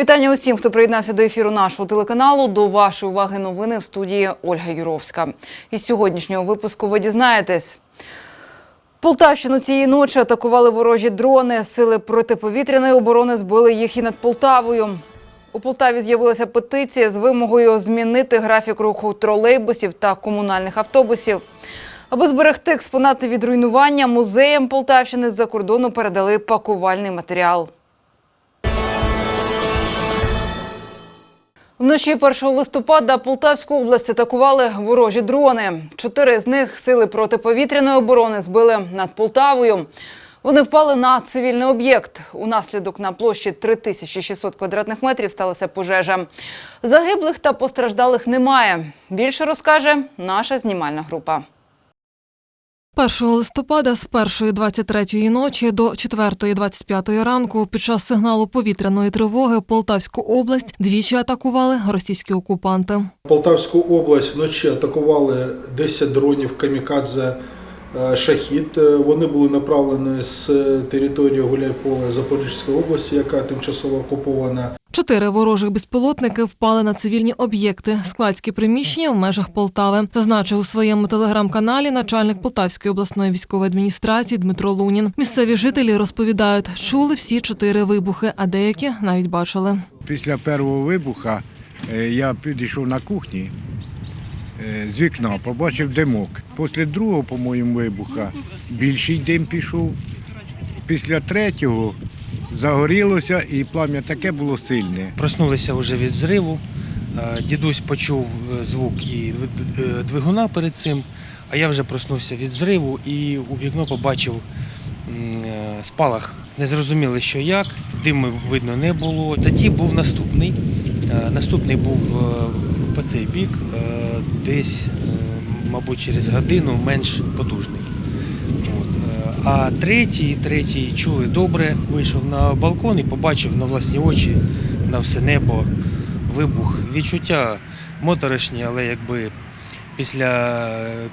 Вітання усім, хто приєднався до ефіру нашого телеканалу. До вашої уваги новини в студії Ольга Юровська. Із сьогоднішнього випуску ви дізнаєтесь. Полтавщину цієї ночі атакували ворожі дрони. Сили протиповітряної оборони збили їх і над Полтавою. У Полтаві з'явилася петиція з вимогою змінити графік руху тролейбусів та комунальних автобусів. Аби зберегти експонати від руйнування, музеям Полтавщини з-за кордону передали пакувальний матеріал. Вночі 1 листопада Полтавську область атакували ворожі дрони. Чотири з них сили протиповітряної оборони збили над Полтавою. Вони впали на цивільний об'єкт. Унаслідок на площі 3600 квадратних метрів сталася пожежа. Загиблих та постраждалих немає. Більше розкаже наша знімальна група. 1 листопада з 1.23 ночі до 4.25 ранку під час сигналу повітряної тривоги Полтавську область двічі атакували російські окупанти. Полтавську область вночі атакували 10 дронів камікадзе е, шахід. Е, Вони були направлені з території Гуляйполе Запорізької області, яка тимчасово окупована. Чотири ворожих безпілотники впали на цивільні об'єкти, складські приміщення в межах Полтави. Зазначив у своєму телеграм-каналі начальник Полтавської обласної військової адміністрації Дмитро Лунін. Місцеві жителі розповідають, чули всі чотири вибухи, а деякі навіть бачили. Після першого вибуха е, я підійшов на кухні е, з вікна, побачив димок. Після другого, по-моєму, вибуха більший дим пішов. Після третього загорілося і плам'я таке було сильне. Проснулися вже від зриву. Е, Дідусь почув е, звук і е, двигуна перед цим, а я вже проснувся від зриву і у вікно побачив спалах. Не зрозуміли, що як, диму видно не було. Тоді був наступний. Наступний був по цей бік, десь, мабуть, через годину менш потужний. А третій, третій чули добре, вийшов на балкон і побачив на власні очі на все небо вибух. Відчуття моторошні, але якби після е,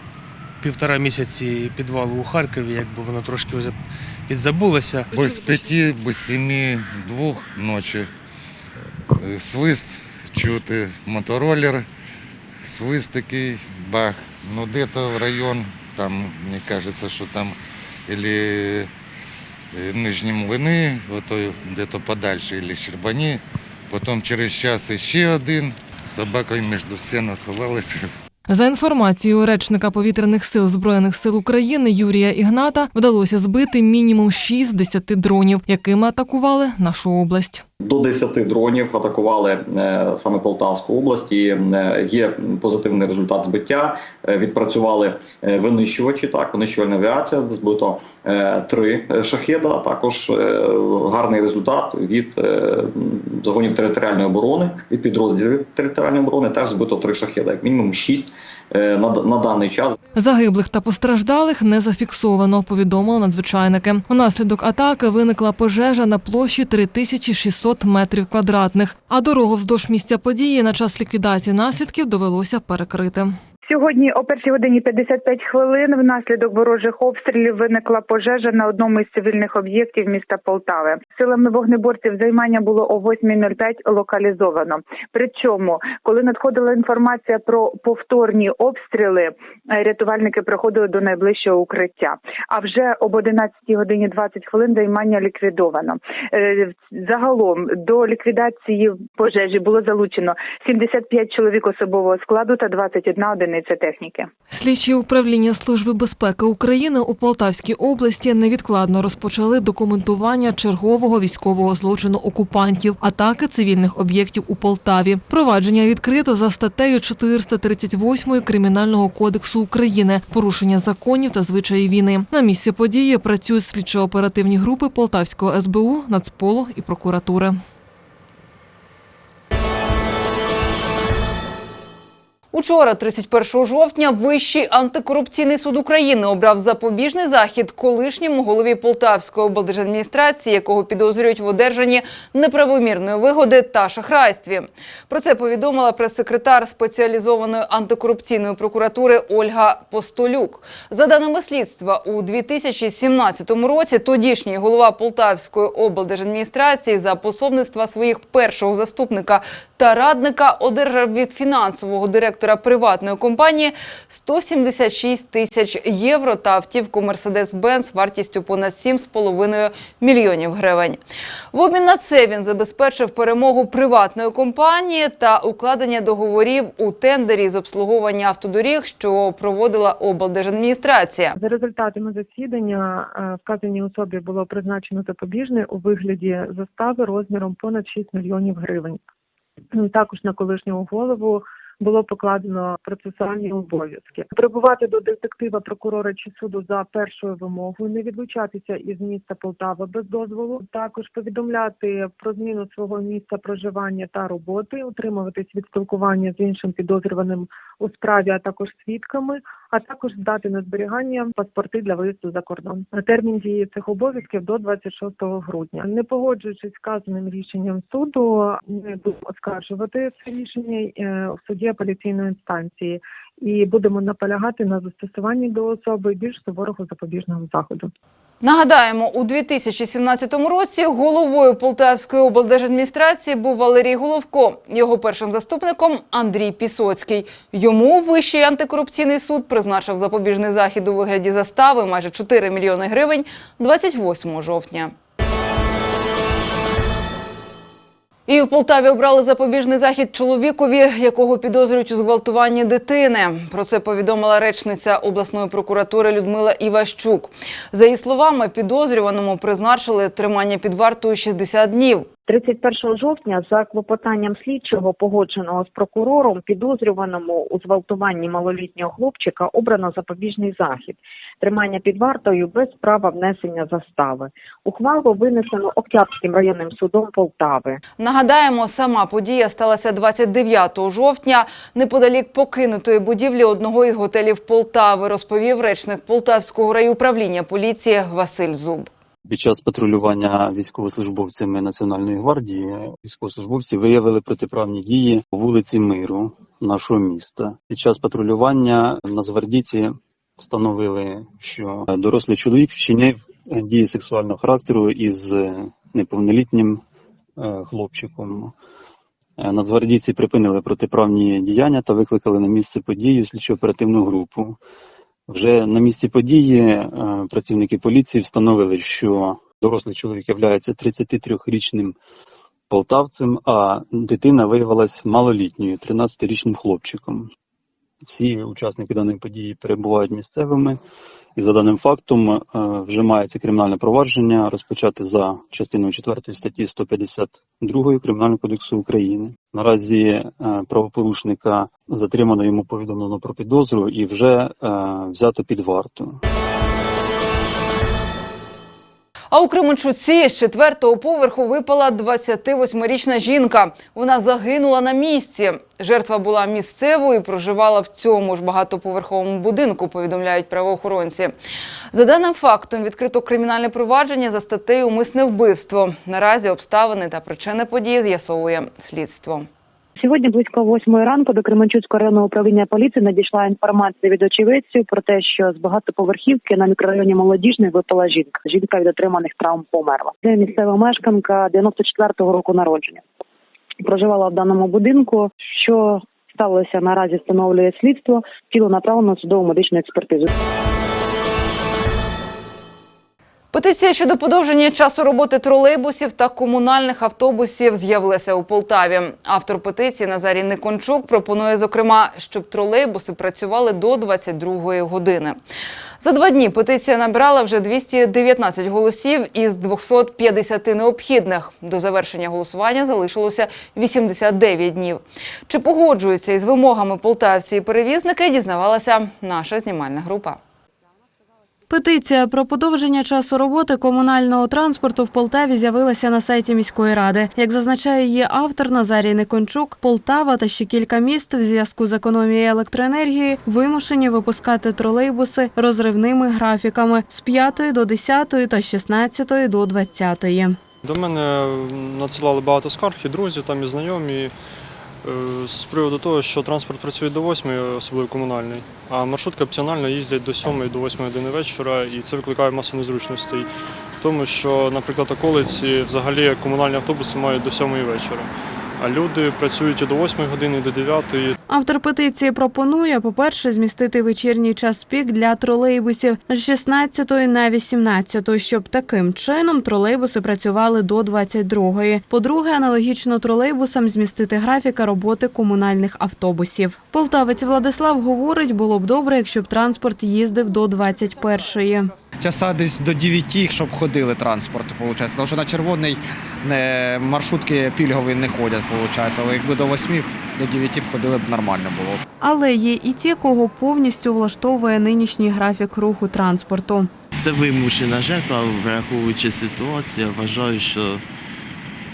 півтора місяці підвалу у Харкові, якби воно трошки вже підзабулося. Без п'яти, без семи, двох ночі. Е, Свист чути, мотороллер, свист такий, бах. Ну, де-то район, там, мені кажеться, що там или Нижні Млини, де-то подальше, или Щербані. Потім через час ще один. Собакою між стінами ховалися. За інформацією речника повітряних сил збройних сил України Юрія Ігната вдалося збити мінімум 6 з 10 дронів, якими атакували нашу область. До 10 дронів атакували е, саме Полтавську область. І е, є позитивний результат збиття. Е, відпрацювали винищувачі, так, винищувальна авіація, збито три шахеда, а також гарний результат від загонів територіальної оборони, від підрозділів територіальної оборони теж збито три шахеда, як мінімум шість на, на даний час. Загиблих та постраждалих не зафіксовано, повідомили надзвичайники. Внаслідок атаки виникла пожежа на площі 3600 метрів квадратних, а дорогу вздовж місця події на час ліквідації наслідків довелося перекрити. Сьогодні о першій годині 55 хвилин внаслідок ворожих обстрілів виникла пожежа на одному із цивільних об'єктів міста Полтави. Силами вогнеборців займання було о 8.05 локалізовано. Причому, коли надходила інформація про повторні обстріли, е, рятувальники приходили до найближчого укриття. А вже об 11 годині 20 хвилин займання ліквідовано. Е, Загалом до ліквідації пожежі було залучено 75 чоловік особового складу та 21 одиниця техніки. Слідчі управління Служби безпеки України у Полтавській області невідкладно розпочали документування чергового військового злочину окупантів, атаки цивільних об'єктів у Полтаві. Провадження відкрито за статтею 438 Кримінального кодексу України порушення законів та звичаї війни. На місці події працюють слідчо-оперативні групи Полтавського СБУ, Нацполу і прокуратури. Учора, 31 жовтня, Вищий антикорупційний суд України обрав запобіжний захід колишньому голові Полтавської облдержадміністрації, якого підозрюють в одержанні неправомірної вигоди та шахрайстві. Про це повідомила прес-секретар спеціалізованої антикорупційної прокуратури Ольга Постолюк. За даними слідства, у 2017 році тодішній голова Полтавської облдержадміністрації за пособництва своїх першого заступника та радника одержав від фінансового директора приватної компанії 176 тисяч євро та автівку Mercedes-Benz вартістю понад 7,5 мільйонів гривень. В обмін на це він забезпечив перемогу приватної компанії та укладення договорів у тендері з обслуговування автодоріг, що проводила облдержадміністрація. За результатами засідання е, вказаній особі було призначено запобіжне у вигляді застави розміром понад 6 мільйонів гривень. Також на колишнього голову було покладено процесуальні обов'язки. Прибувати до детектива, прокурора чи суду за першою вимогою, не відлучатися із міста Полтава без дозволу. Також повідомляти про зміну свого місця проживання та роботи, утримуватись від спілкування з іншим підозрюваним у справі, а також свідками, а також здати на зберігання паспорти для виїзду за кордон. Термін дії цих обов'язків до 26 грудня. Не погоджуючись сказаним рішенням суду, ми будемо оскаржувати це рішення е, в суді апеляційної інстанції і будемо наполягати на застосуванні до особи більш суворого запобіжного заходу. Нагадаємо, у 2017 році головою Полтавської облдержадміністрації був Валерій Головко. Його першим заступником Андрій Пісоцький. Йому Вищий антикорупційний суд призначив запобіжний захід у вигляді застави майже 4 мільйони гривень 28 жовтня. І в Полтаві обрали запобіжний захід чоловікові, якого підозрюють у зґвалтуванні дитини. Про це повідомила речниця обласної прокуратури Людмила Іващук. За її словами, підозрюваному призначили тримання під вартою 60 днів. 31 жовтня за клопотанням слідчого, погодженого з прокурором, підозрюваному у зґвалтуванні малолітнього хлопчика обрано запобіжний захід тримання під вартою без права внесення застави. Ухвалу винесено Октябрським районним судом Полтави. Нагадаємо, сама подія сталася 29 жовтня неподалік покинутої будівлі одного із готелів Полтави, розповів речник Полтавського райуправління поліції Василь Зуб. Під час патрулювання військовослужбовцями Національної гвардії військовослужбовці виявили протиправні дії по вулиці Миру нашого міста. Під час патрулювання нацгвардійці встановили, що дорослий чоловік вчинив дії сексуального характеру із неповнолітнім е, хлопчиком. Е, Нацгвардійці припинили протиправні діяння та викликали на місце події слідчо-оперативну групу. Вже на місці події е, працівники поліції встановили, що дорослий чоловік є 33-річним полтавцем, а дитина виявилась малолітньою, 13-річним хлопчиком. Всі учасники даної події перебувають місцевими, і за даним фактом е, вже мається кримінальне провадження розпочати за частиною 4 статті 152 Кримінального кодексу України. Наразі е, правопорушника затримано йому повідомлено про підозру і вже е, взято під варту. А у Кременчуці з четвертого поверху випала 28-річна жінка. Вона загинула на місці. Жертва була місцевою і проживала в цьому ж багатоповерховому будинку, повідомляють правоохоронці. За даним фактом відкрито кримінальне провадження за статтею «Умисне вбивство». Наразі обставини та причини події з'ясовує слідство. Сьогодні близько восьмої ранку до Кременчуцького районного управління поліції надійшла інформація від очевидців про те, що з багатоповерхівки на мікрорайоні Молодіжний випала жінка. Жінка від отриманих травм померла. Це місцева мешканка 94-го року народження. Проживала в даному будинку. Що сталося наразі встановлює слідство. Тіло направлено на судову медичну експертизу. Петиція щодо подовження часу роботи тролейбусів та комунальних автобусів з'явилася у Полтаві. Автор петиції Назарій Никончук пропонує, зокрема, щоб тролейбуси працювали до 22-ї години. За два дні петиція набрала вже 219 голосів із 250 необхідних. До завершення голосування залишилося 89 днів. Чи погоджуються із вимогами полтавці і перевізники, дізнавалася наша знімальна група. Петиція про подовження часу роботи комунального транспорту в Полтаві з'явилася на сайті міської ради. Як зазначає її автор Назарій Никончук, Полтава та ще кілька міст в зв'язку з економією електроенергії вимушені випускати тролейбуси розривними графіками з 5 до 10 та з 16 до 20. До мене надсилали багато скарг і друзі, там і знайомі з приводу того, що транспорт працює до 8, особливо комунальний, а маршрутки опціонально їздять до 7 до 8 години вечора, і це викликає масу незручностей. Тому, що, наприклад, околиці взагалі комунальні автобуси мають до 7 вечора, а люди працюють і до 8 години, і до 9. Автор петиції пропонує, по-перше, змістити вечірній час пік для тролейбусів з 16 на 18, щоб таким чином тролейбуси працювали до 22. По-друге, аналогічно тролейбусам змістити графіка роботи комунальних автобусів. Полтавець Владислав говорить, було б добре, якщо б транспорт їздив до 21. Часа десь до 9, щоб ходили транспорт, виходить. Тому що на червоний е, маршрутки пільгові не ходять, виходить. Але якби до 8, до 9 ходили б нормально було. Але є і ті, кого повністю влаштовує нинішній графік руху транспорту. Це вимушена жертва, враховуючи ситуацію, вважаю, що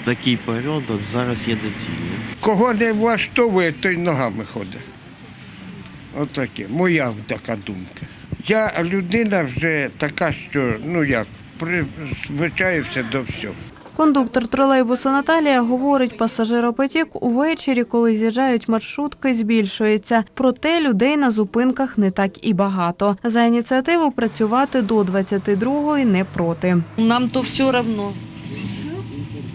такий порядок зараз є доцільним. Кого не влаштовує, той ногами ходить. Отаке, моя така думка. Я людина вже така, що ну як, призвичаюся до всього. Кондуктор тролейбусу Наталія говорить, пасажиропотік увечері, коли з'їжджають маршрутки, збільшується. Проте людей на зупинках не так і багато. За ініціативу працювати до 22-ї не проти. Нам то все равно.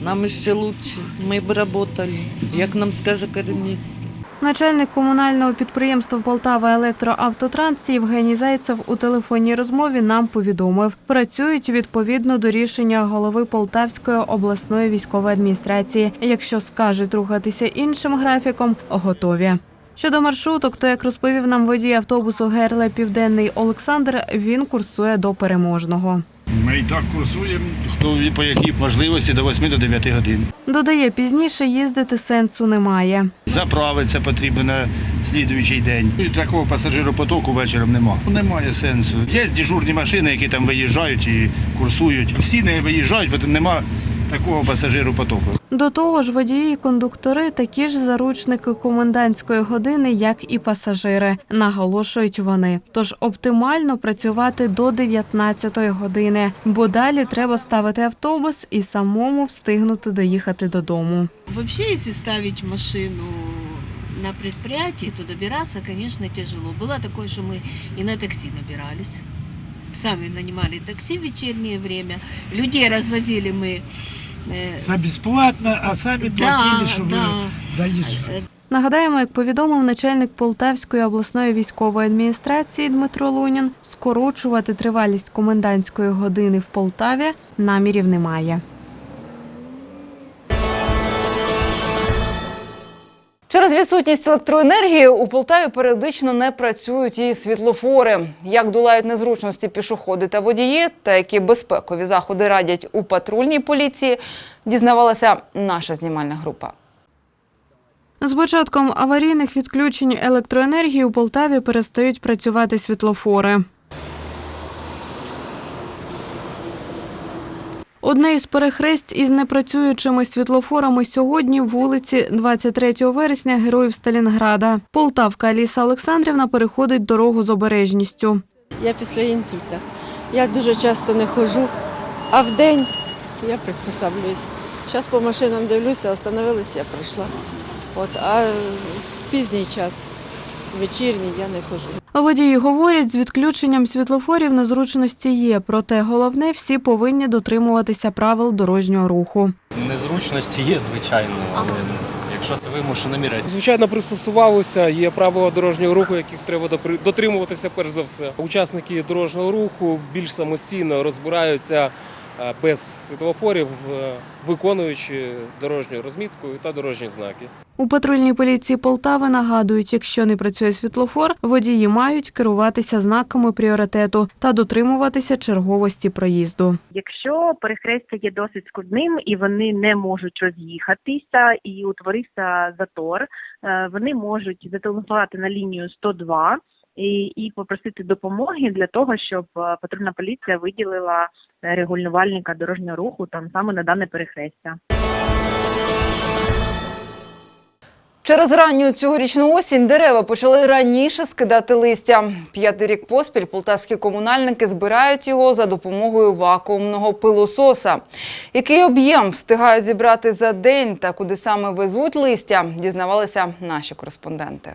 Нам ще лучше. Ми б работали, як нам скаже керівництво. Начальник комунального підприємства Полтава Електроавтотранс Євгеній Зайцев у телефонній розмові нам повідомив, працюють відповідно до рішення голови Полтавської обласної військової адміністрації. Якщо скажуть рухатися іншим графіком, готові. Щодо маршруток, то як розповів нам водій автобусу Герле Південний Олександр, він курсує до переможного. Ми і так курсуємо, хто по якій можливості до 8 до 9 годин. Додає, пізніше їздити сенсу немає. Заправитися потрібно на слідуючий день. І такого пасажиропотоку вечором немає. Немає сенсу. Є дежурні машини, які там виїжджають і курсують. Всі не виїжджають, бо там нема такого пасажиропотоку. До того ж, водії і кондуктори такі ж заручники комендантської години, як і пасажири, наголошують вони. Тож оптимально працювати до 19-ї години, бо далі треба ставити автобус і самому встигнути доїхати додому. Вообще, если ставить машину на предприятии, то добираться, конечно, тяжело. Было такое, что мы и на такси набирались Сами нанимали такси в вечернее время. Людей развозили мы. э, За бесплатно, а сами Да, платили, чтобы да. заезжать. Нагадаємо, як повідомив начальник Полтавської обласної військової адміністрації Дмитро Лунін, скорочувати тривалість комендантської години в Полтаві намірів немає. Через відсутність електроенергії у Полтаві періодично не працюють і світлофори. Як долають незручності пішоходи та водії, та які безпекові заходи радять у патрульній поліції, дізнавалася наша знімальна група. З початком аварійних відключень електроенергії у Полтаві перестають працювати світлофори. Одне із перехресть із непрацюючими світлофорами сьогодні вулиці 23 вересня Героїв Сталінграда. Полтавка Аліса Олександрівна переходить дорогу з обережністю. Я після інсульта. Я дуже часто не ходжу, а вдень я приспособлююсь. Зараз по машинам дивлюся, остановилися, я прийшла. От, а в пізній час, вечірній, я не ходжу. Водії говорять, з відключенням світлофорів незручності є, проте головне всі повинні дотримуватися правил дорожнього руху. Незручності є, звичайно, але якщо це вимушена міра. Звичайно, пристосувалися. Є правила дорожнього руху, яких треба допри- дотримуватися перш за все. Учасники дорожнього руху більш самостійно розбираються без світлофорів, е, виконуючи дорожню розмітку та дорожні знаки. У патрульній поліції Полтави нагадують, якщо не працює світлофор, водії мають керуватися знаками пріоритету та дотримуватися черговості проїзду. Якщо перехрестя є досить складним і вони не можуть роз'їхатися і утворився затор, е, вони можуть зателефонувати на лінію 102 і, і попросити допомоги для того, щоб е, патрульна поліція виділила е, регулювальника дорожнього руху там саме на дане перехрестя. Через ранню цьогорічну осінь дерева почали раніше скидати листя. П'ятий рік поспіль полтавські комунальники збирають його за допомогою вакуумного пилососа. Який об'єм встигають зібрати за день та куди саме везуть листя, дізнавалися наші кореспонденти.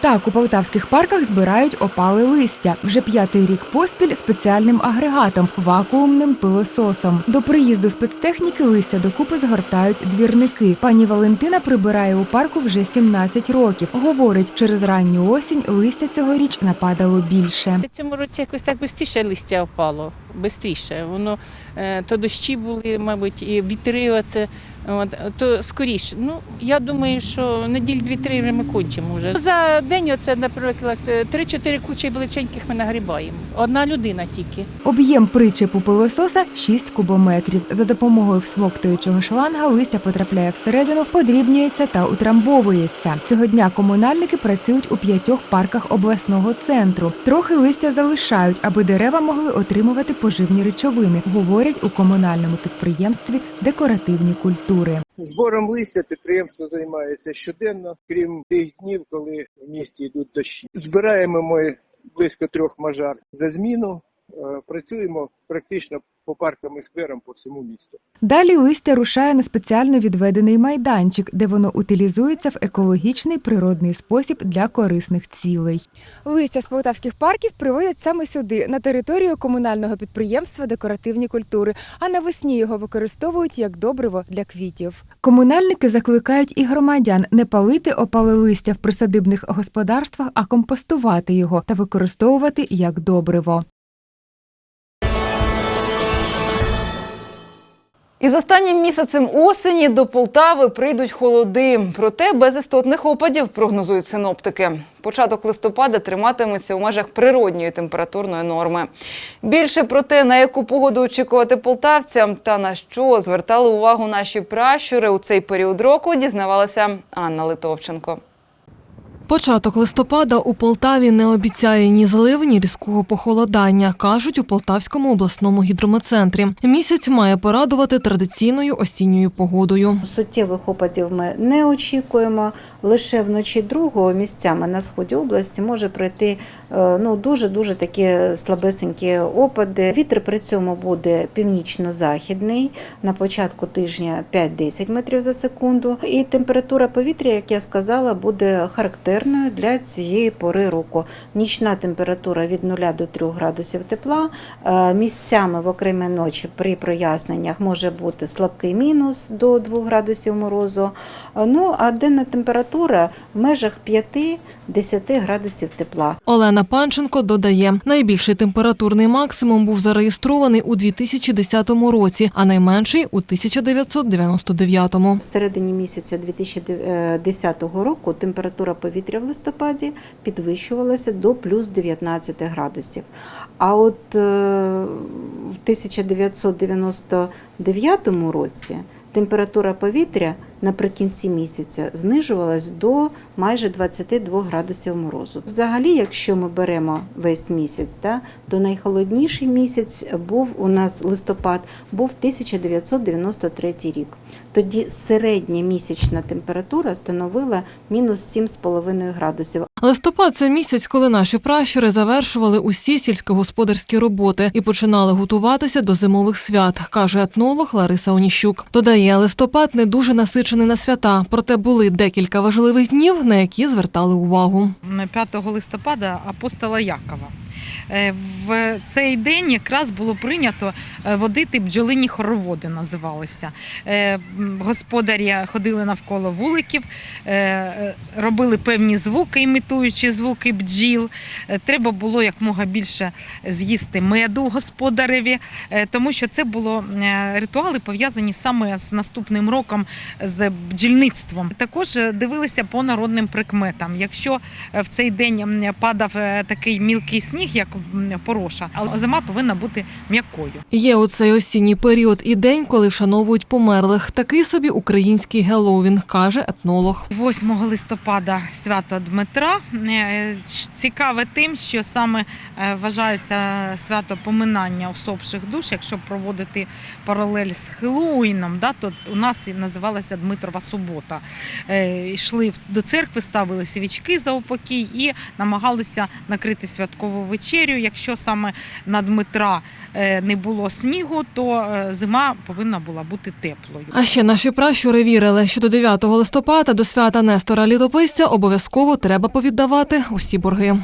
Так, у полтавських парках збирають опали листя. Вже п'ятий рік поспіль спеціальним агрегатом вакуумним пилососом. До приїзду спецтехніки листя докупи згортають двірники. Пані Валентина прибирає у парку вже 17 років. Говорить, через ранню осінь листя цьогоріч нападало більше. Цьому році якось так швидше листя опало. Бистріше. Воно е, то дощі були, мабуть, і вітри оце. От, то скоріше. Ну, я думаю, що неділь дві-три ми кончимо вже. За день оце, наприклад, 3-4 кучі величеньких ми нагрібаємо. Одна людина тільки. Об'єм причепу пилососа 6 кубометрів. За допомогою всмоктуючого шланга листя потрапляє всередину, подрібнюється та утрамбовується. Цього дня комунальники працюють у п'ятьох парках обласного центру. Трохи листя залишають, аби дерева могли отримувати поживні речовини, говорять у комунальному підприємстві декоративні культури. Збором листя підприємство займається щоденно, крім тих днів, коли в місті йдуть дощі. Збираємо ми близько трьох мажар за зміну. Е, Працюємо практично по паркам і скверам по всьому місту. Далі листя рушає на спеціально відведений майданчик, де воно утилізується в екологічний природний спосіб для корисних цілей. Листя з полтавських парків приводять саме сюди, на територію комунального підприємства декоративні культури, а навесні його використовують як добриво для квітів. Комунальники закликають і громадян не палити опали листя в присадибних господарствах, а компостувати його та використовувати як добриво. Із останнім місяцем осені до Полтави прийдуть холоди. Проте без істотних опадів прогнозують синоптики. Початок листопада триматиметься у межах природньої температурної норми. Більше про те, на яку погоду очікувати полтавцям та на що звертали увагу наші пращури у цей період року, дізнавалася Анна Литовченко. Початок листопада у Полтаві не обіцяє ні злив, ні різкого похолодання, кажуть у Полтавському обласному гідрометцентрі. Місяць має порадувати традиційною осінньою погодою. Суттєвих опадів ми не очікуємо. Лише вночі другого місцями на сході області може пройти е, ну дуже дуже такі слабесенькі опади. Вітер при цьому буде північно-західний на початку тижня 5-10 метрів за секунду. І температура повітря, як я сказала, буде характерною для цієї пори року. Нічна температура від 0 до 3 градусів тепла. Е, Місцями в окремі ночі при проясненнях може бути слабкий мінус до 2 градусів морозу. Е, Ну а денна температура в межах 5-10 градусів тепла. Олена Панченко додає, найбільший температурний максимум був зареєстрований у 2010 році, а найменший у 1999. В середині місяця 2010 року температура повітря в листопаді підвищувалася до плюс 19 градусів. А от е, в 1999 році температура повітря наприкінці місяця знижувалась до майже 22 градусів морозу. Взагалі, якщо ми беремо весь місяць, да, то найхолодніший місяць був у нас листопад, був 1993 рік. Тоді середня місячна температура становила мінус 7,5 градусів. Листопад це місяць, коли наші пращури завершували усі сільськогосподарські роботи і починали готуватися до зимових свят, каже етнолог Лариса Оніщук. Додає, листопад не дуже насичений на свята, проте були декілька важливих днів, на які звертали увагу. 5 листопада апостола Якова. Е, В цей день якраз було прийнято е, водити бджолині хороводи, називалися. Е, Господарі ходили навколо вуликів, робили певні звуки, імітуючи звуки бджіл. Треба було якмога більше з'їсти меду господареві, тому що це було ритуали пов'язані саме з наступним роком з бджільництвом. Також дивилися по народним прикметам. Якщо в цей день падав такий мілкий сніг, як пороша, але зима повинна бути м'якою. Є у цей осінній період і день, коли вшановують померлих. Такий собі український Геловін, каже етнолог. 8 листопада свято Дмитра Е, цікаве тим, що саме е, вважається свято поминання усопших душ. Якщо проводити паралель з Хеллоуіном, да, то у нас називалася Дмитрова субота. Е, Йшли до церкви, ставили свічки за упокій і намагалися накрити святкову вечерю. Якщо саме на Дмитра е, не було снігу, то е, зима повинна була бути теплою. А ще наші пращури вірили, що до 9 листопада до свята Нестора Літописця обов'язково треба повіддавати усі борги.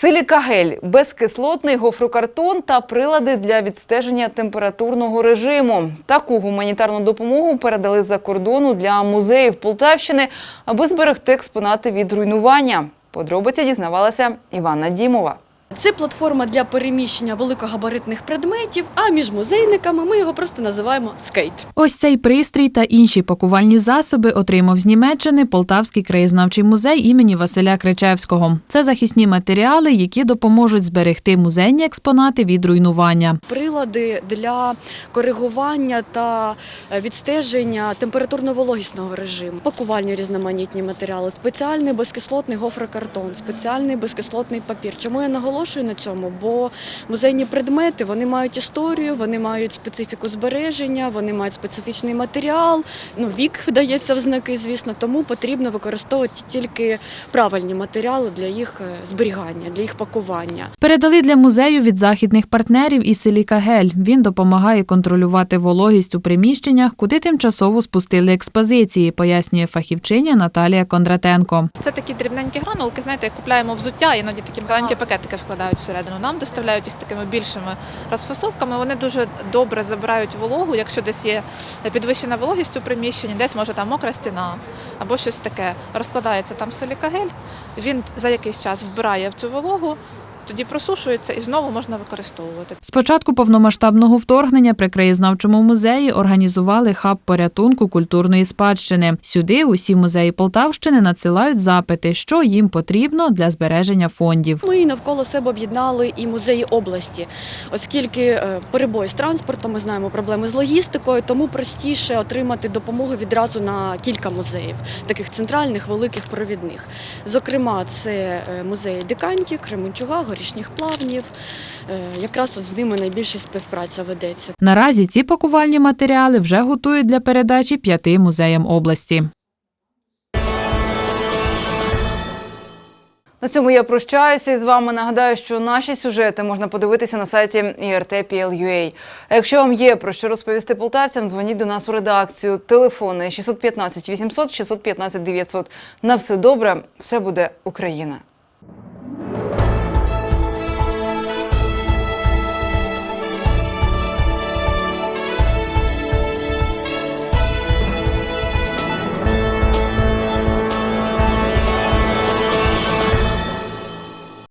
Силікагель, безкислотний гофрокартон та прилади для відстеження температурного режиму. Таку гуманітарну допомогу передали за кордону для музеїв Полтавщини, аби зберегти експонати від руйнування. Подробиці дізнавалася Івана Дімова. Це платформа для переміщення великогабаритних предметів, а між музейниками ми його просто називаємо скейт. Ось цей пристрій та інші пакувальні засоби отримав з Німеччини Полтавський краєзнавчий музей імені Василя Кричевського. Це захисні матеріали, які допоможуть зберегти музейні експонати від руйнування. Прилади для коригування та е, відстеження температурно-вологісного режиму, пакувальні різноманітні матеріали, спеціальний безкислотний гофрокартон, спеціальний безкислотний папір. Чому я наголошую на цьому? Бо музейні предмети вони мають історію, вони мають специфіку збереження, вони мають специфічний матеріал. Ну вік вдається в знаки, звісно, тому потрібно використовувати тільки правильні матеріали для їх е, зберігання, для їх пакування. Передали для музею від західних партнерів і Силіка Гель. Він допомагає контролювати вологість у приміщеннях, куди тимчасово спустили експозиції, пояснює фахівчиня Наталія Кондратенко. Це такі дрібненькі гранулки, знаєте, як купляємо взуття, іноді такі маленькі пакетики вкладають всередину. Нам доставляють їх такими більшими розфасовками. Вони дуже добре забирають вологу, якщо десь є підвищена вологість у приміщенні, десь може там мокра стіна або щось таке. Розкладається там силікагель, він за якийсь час вбирає в цю вологу, тоді просушується і знову можна використовувати. З початку повномасштабного вторгнення при краєзнавчому музеї організували хаб порятунку культурної спадщини. Сюди усі музеї Полтавщини надсилають запити, що їм потрібно для збереження фондів. Ми навколо себе об'єднали і музеї області, оскільки е, перебої з транспортом, ми знаємо проблеми з логістикою, тому простіше отримати допомогу відразу на кілька музеїв, таких центральних, великих провідних. Зокрема, це е, музеї Диканьки, Кременчуга, Горішніх плавнів. Е, Якраз от з ними найбільша співпраця ведеться. Наразі ці пакувальні матеріали вже готують для передачі п'яти музеям області. На цьому я прощаюся із вами. Нагадаю, що наші сюжети можна подивитися на сайті IRT.PL.UA. А якщо вам є про що розповісти полтавцям, дзвоніть до нас у редакцію. Телефони 615 800 615 900. На все добре, все буде Україна.